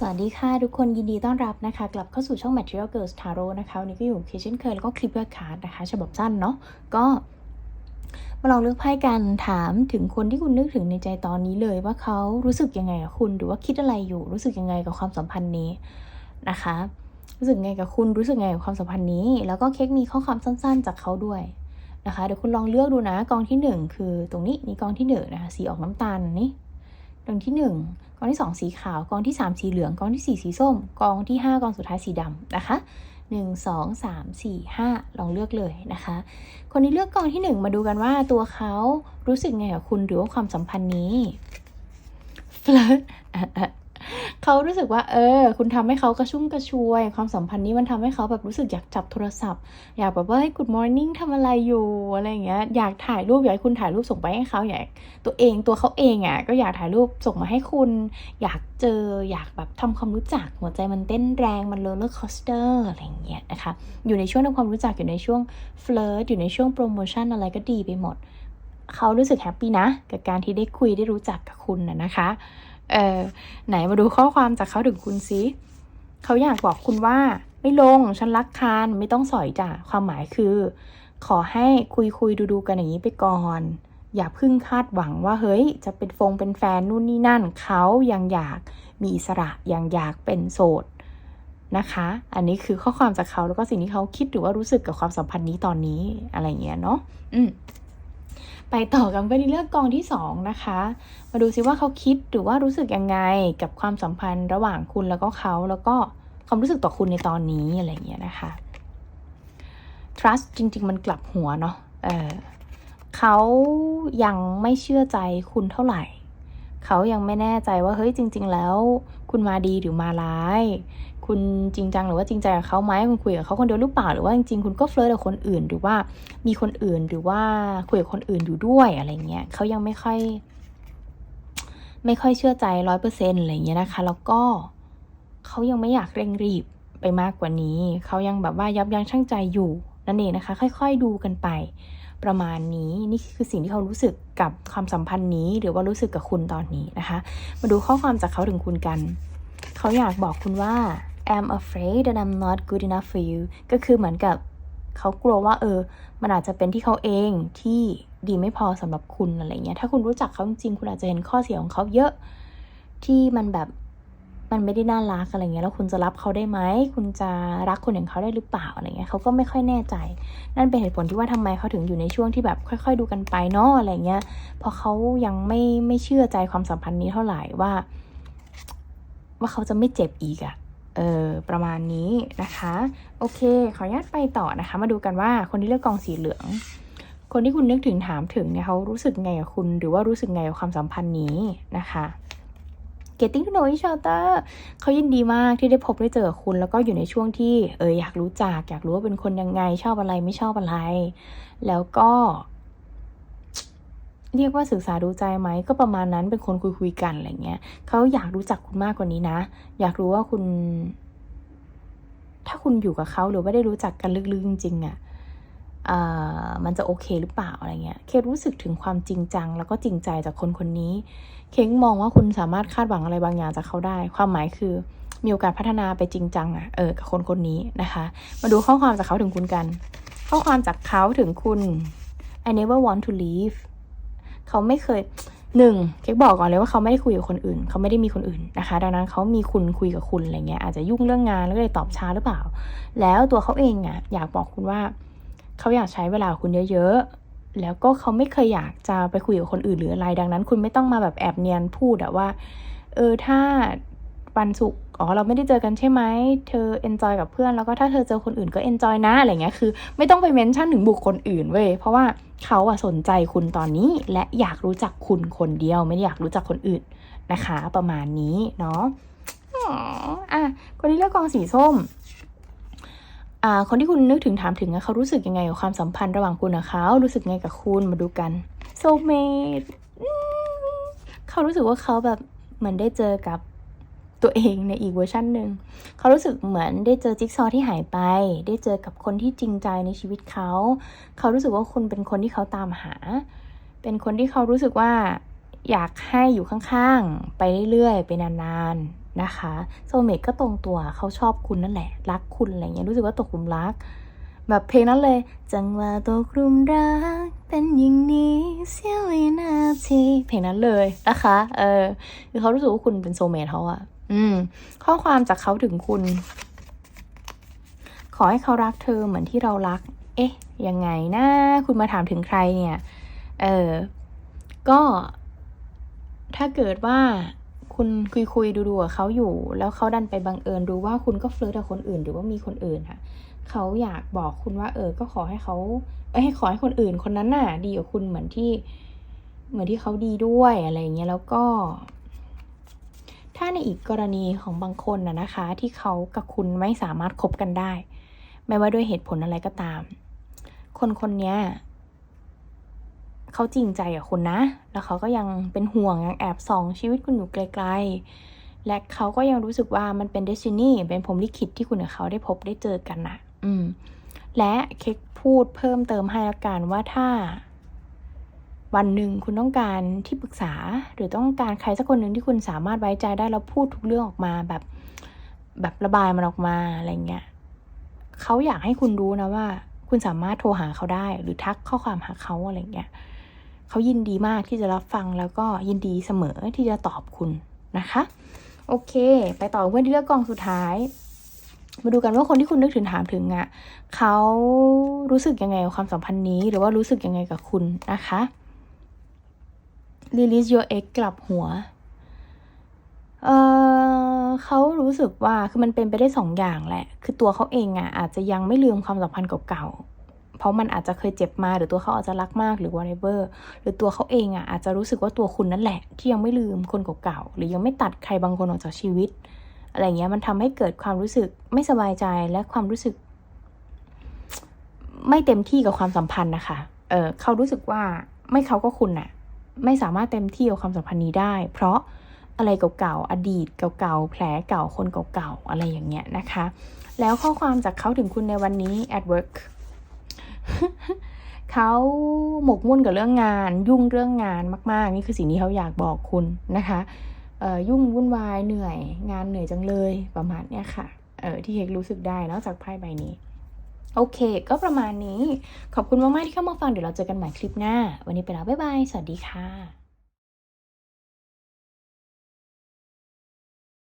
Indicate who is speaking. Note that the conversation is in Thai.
Speaker 1: สวัสดีค่ะ ทุกคนยินดีต้อนรับนะคะ กลับเข้าสู่ช่อง Material Girls Tarot นะคะวันนี้ก็อยู่เคเช่นเคย แล้วก็คลิปเวอร์คาร์ดนะคะ ฉบับสั้นเนาะก็ มาลองเลือกไพ่กันถามถึงคนที่คุณนึกถึงในใจตอนนี้เลย ว่าเขารู้สึกยังไงกับคุณหรือว่าคิดอะไรอยู่ รู้สึกยังไงกับความสัมพันธ์นี้นะคะ รู้สึกไงกับคุณรู้สึกไงกับความสัมพันธ์นี้ แล้วก็เค้กมีข้อความสั้น ๆ จากเขาด้วยนะคะเดี๋ยวคุณลองเลือกดูนะกองที่หนึ่งคือตรงนี้นี่กองที่หนึ่งนะคะสีออกน้ำตาลนี่ กองที่ 1 กองที่ 2 สีขาว กองที่ 3 สีเหลือง กองที่ 4 สีส้ม กองที่ 5 กองสุดท้ายสีดำนะคะ 1 2 3 4 5 ลองเลือกเลยนะคะ คนที่เลือกกองที่ 1 มาดูกันว่าตัวเขารู้สึกไงกับคุณหรือว่าความสัมพันธ์นี้ เขารู้สึกว่า เออ คุณทำให้เขากระชุ่มกระชวย ความสัมพันธ์นี้มันทำให้เขาแบบรู้สึกอยากจับโทรศัพท์ อยากแบบว่าให้ good morning ทำอะไรอยู่อะไรอย่างเงี้ย อยากถ่ายรูปอยากให้คุณถ่ายรูปส่งไปให้เขาอยากตัวเองตัวเขาเองอะก็อยากถ่ายรูปส่งมาให้คุณ อยากเจออยากแบบทำความรู้จักหัวใจมันเต้นแรงมันโรลเลอร์คอสเตอร์อะไรอย่างเงี้ยนะคะอยู่ในช่วงทำความรู้จักอยู่ในช่วงเฟลิร์ตอยู่ในช่วงโปรโมชั่นอะไรก็ดีไปหมดเขารู้สึกแฮปปี้นะ กับการที่ได้คุยได้รู้จักกับคุณนะนะคะ เออไหนมาดูข้อความจากเขาถึงคุณซิเขาอยากบอกคุณว่า ไม่ลงฉันรักคานไม่ต้องสอยจ้ะความหมายคือ ขอให้คุยคุยดูดูกันอย่างนี้ไปก่อน อย่าพึ่งคาดหวังว่าเฮ้ย จะเป็นฟงเป็นแฟนนู่นนี่นั่นเขายังอยากมีอิสระยังอยากเป็นโสดนะคะ อันนี้คือข้อความจากเขาแล้วก็สิ่งที่เขาคิดหรือว่ารู้สึกกับความสัมพันธ์นี้ตอนนี้อะไรเงี้ยเนาะอืม ไปต่อกันไปในเรื่องกองที่สองนะคะ มาดูซิว่าเขาคิดหรือว่ารู้สึกยังไงกับความสัมพันธ์ระหว่างคุณแล้วก็เขาแล้วก็ความรู้สึกต่อคุณในตอนนี้อะไรอย่างเงี้ยนะคะ trust จริง ๆ มันกลับหัวเนาะเออเขายังไม่เชื่อใจคุณเท่าไหร่ เขายังไม่แน่ใจว่าเฮ้ยจริง ๆ แล้ว คุณมาดีหรือมาร้าย คุณจริงจังหรือว่าจริงใจกับเขาไหมคุณคุยกับเขาคนเดียวหรือเปล่าหรือว่าจริงๆคุณก็เฟลิร์ตกับคนอื่นหรือว่ามีคนอื่นหรือว่าคุยกับคนอื่นอยู่ด้วยอะไรเงี้ยเขายังไม่ค่อย ไม่ค่อยเชื่อใจร้อยเปอร์เซ็นต์อะไรเงี้ยนะคะ แล้วก็เขายังไม่อยากเร่งรีบไปมากกว่านี้ เขายังแบบว่ายับยั้งชั่งใจอยู่ นั่นเองนะคะ ค่อยๆดูกันไป ประมาณนี้นี่คือสิ่งที่เขารู้สึกกับความสัมพันธ์นี้ หรือว่ารู้สึกกับคุณตอนนี้นะคะ มาดูข้อความจากเขาถึงคุณกัน เขาอยากบอกคุณว่า I'm afraid that I'm not good enough for you ก็คือเหมือนกับเขากลัวว่าเออ มันอาจจะเป็นที่เขาเองที่ดีไม่พอสำหรับคุณอะไรเงี้ย ถ้าคุณรู้จักเขาจริงๆ คุณอาจจะเห็นข้อเสียของเขาเยอะ ที่มันแบบ มันไม่ได้น่ารักอะไรเงี้ยแล้วคุณจะรับเขาได้ไหมคุณจะรักคนอย่างเขาได้หรือเปล่าอะไรเงี้ยเขาก็ไม่ค่อยแน่ใจ นั่นเป็นเหตุผลที่ว่าทำไมเขาถึงอยู่ในช่วงที่แบบค่อย ๆ ดูกันไปเนาะอะไรเงี้ยเพราะเขายังไม่ไม่เชื่อใจความสัมพันธ์นี้เท่าไหร่ว่า ว่าเขาจะไม่เจ็บอีกอะเออประมาณนี้นะคะ โอเค ขออนุญาตไปต่อนะคะ มาดูกันว่าคนที่เลือกกองสีเหลือง คนที่คุณนึกถึงถามถึงเนี่ยเขารู้สึกไงกับคุณ หรือว่ารู้สึกไงกับความสัมพันธ์นี้นะคะ Getting to know each other เขายินดีมากที่ได้พบได้เจอคุณ แล้วก็อยู่ในช่วงที่เอออยากรู้จัก อยากรู้ว่าเป็นคนยังไงชอบอะไรไม่ชอบอะไร แล้วก็ เรียกว่าศึกษาดูใจไหมก็ประมาณนั้นเป็นคนคุยคุยกันอะไรเงี้ยเขาอยากรู้จักคุณมากกว่านี้นะ อยากรู้ว่าคุณ ถ้าคุณอยู่กับเขาหรือว่าได้รู้จักกันลึกๆจริงๆอะ่ะ มันจะโอเคหรือเปล่าอะไรเงี้ย เครู้สึกถึงความจริงจัง แล้วก็จริงใจจากคนคนนี้ เคงมองว่าคุณสามารถคาดหวังอะไรบางอย่างจากเขาได้ ความหมายคือมีโอกาสพัฒนาไปจริงจังอะ่ะเออกับคนคนนี้นะคะ มาดูข้อความจากเขาถึงคุณกัน ข้อความจากเขาถึงคุณ I never want to leave เขาไม่เคยหนึ่งเค้กบอกก่อนเลยว่าเขาไม่ได้คุยกับคนอื่น เขาไม่ได้มีคนอื่นนะคะ ดังนั้นเขามีคุณคุยกับคุณอะไรเงี้ยอาจจะยุ่งเรื่องงานแล้วก็เลยตอบช้าหรือเปล่า แล้วตัวเขาเองอะอยากบอกคุณว่า เขาอยากใช้เวลาคุณเยอะๆ แล้วก็เขาไม่เคยอยากจะไปคุยกับคนอื่นหรืออะไร ดังนั้น คุณไม่ต้องมาแบบแอบเนียนพูดอะว่า เออถ้าวันศุกร์อ๋อเราไม่ได้เจอกันใช่ไหมเธอเอนจอยกับเพื่อนแล้วก็ถ้าเธอเจอคนอื่นก็เอนจอยนะอะไรเงี้ยคือ ไม่ต้องไปเมนชั่นถึงบุคคลอื่นเว้ยเพราะว่าเขาอะสนใจคุณตอนนี้และอยากรู้จักคุณคนเดียว ไม่ได้อยากรู้จักคนอื่นนะคะ ประมาณนี้เนาะอ๋ออะคนที่เลือกกองสีส้ม คนที่คุณนึกถึงถามถึงเขารู้สึกยังไงกับความสัมพันธ์ระหว่างคุณกับเขารู้สึกไงกับคุณมาดูกันโซเมดเขารู้สึกว่าเขาแบบเหมือนได้เจอกับตัวเองในอีกเวอร์ชันหนึ่งเขารู้สึกเหมือนได้เจอจิ๊กซอว์ที่หายไป ได้เจอกับคนที่จริงใจในชีวิตเขา เขารู้สึกว่าคุณเป็นคนที่เขาตามหา เป็นคนที่เขารู้สึกว่าอยากให้อยู่ข้างๆ ไปเรื่อยๆ ไปนานๆ นะคะโซเมตก็ตรงตัวเขาชอบคุณนั่นแหละ รักคุณอะไรเงี้ยรู้สึกว่าตกหลุมรัก แบบเพลงนั้นเลย จังหวะตกหลุมรัก เป็นอย่างนี้เสียววินาทีเพลงนั้นเลยนะคะเออคือเขารู้สึกว่าคุณเป็นโซเมตเขาอะอืม ข้อความจากเขาถึงคุณ ขอให้เขารักเธอเหมือนที่เรารัก เอ๊ะ ยังไงนะ คุณมาถามถึงใครเนี่ย เออ ก็ ถ้าเกิดว่า คุณคุยคุยดูดูกับเขาอยู่ แล้วเขาดันไปบังเอิญรู้ว่าคุณก็เฟลิร์ตกับคนอื่น หรือว่ามีคนอื่นค่ะเขาอยากบอกคุณว่า เออ ก็ขอให้เขาเอ้ยขอให้คนอื่นคนนั้นน่ะ ดีกับคุณเหมือนที่ เหมือนที่เขาดีด้วยอะไรเงี้ยแล้วก็ ถ้าในอีกกรณีของบางคนนะนะคะ ที่เขากับคุณไม่สามารถคบกันได้ ไม่ว่าด้วยเหตุผลอะไรก็ตาม คนคนเนี้ย เขาจริงใจกับคุณนะ แล้วเขาก็ยังเป็นห่วงยังแอบส่องชีวิตคุณอยู่ไกลๆ และเขาก็ยังรู้สึกว่ามันเป็นเดซินี่เป็นพรหมลิขิตที่คุณกับเขาได้พบได้เจอกันนะอืม และเค้กพูดเพิ่มเติมให้ละกันว่าถ้า วันหนึ่งคุณต้องการที่ปรึกษา หรือต้องการใครสักคนหนึ่งที่คุณสามารถไว้ใจได้แล้วพูดทุกเรื่องออกมาแบบ แบบระบายมันออกมาอะไรเงี้ยเขาอยากให้คุณรู้นะว่า คุณสามารถโทรหาเขาได้ หรือทักข้อความหาเขาอะไรเงี้ย เขายินดีมากที่จะรับฟังแล้วก็ยินดีเสมอที่จะตอบคุณนะคะ โอเค ไปต่อเพื่อนที่เลือกกองสุดท้าย มาดูกันว่าคนที่คุณนึกถึงถามถึงอะ่ะเขารู้สึกยังไงกับความสัมพันธ์นี้ หรือว่ารู้สึกยังไงกับคุณนะคะ release your ex กลับหัว เออเขารู้สึกว่าคือมันเป็นไปได้สองอย่างแหละ คือตัวเขาเองอะ่ะอาจจะยังไม่ลืมความสัมพันธ์เก่าๆ เพราะมันอาจจะเคยเจ็บมาหรือตัวเขาอาจจะรักมากหรือ whatever หรือตัวเขาเองอะอาจจะรู้สึกว่าตัวคุณนั่นแหละ ที่ยังไม่ลืมคนเก่าๆหรือยังไม่ตัดใครบางคนออกจากชีวิต อะไรเงี้ยมันทำให้เกิดความรู้สึกไม่สบายใจและความรู้สึก ไม่เต็มที่กับความสัมพันธ์นะคะเออเขารู้สึกว่าไม่เขาก็คุณน่ะ ไม่สามารถเต็มที่กับความสัมพันธ์นี้ได้ เพราะอะไรเก่าๆ อดีตเก่าๆ แผลเก่า คนเก่าๆ อะไรอย่างเงี้ยนะคะ แล้วข้อความจากเขาถึงคุณในวันนี้ at work เขาหมกมุ่นกับเรื่องงาน ยุ่งเรื่องงานมาก ๆ นี่คือสิ่งที่เขาอยากบอกคุณนะคะยุ่งวุ่นวายเหนื่อย งานเหนื่อยจังเลยประมาณเนี้ยค่ะเออที่เฮกรู้สึกได้นอกจากไพ่ใบนี้ โอเค ก็ประมาณนี้ ขอบคุณมาก ๆ ที่เข้ามาฟังเดี๋ยวเราเจอกันใหม่คลิปหน้า วันนี้ไปแล้ว บ๊ายบาย สวัสดีค่ะ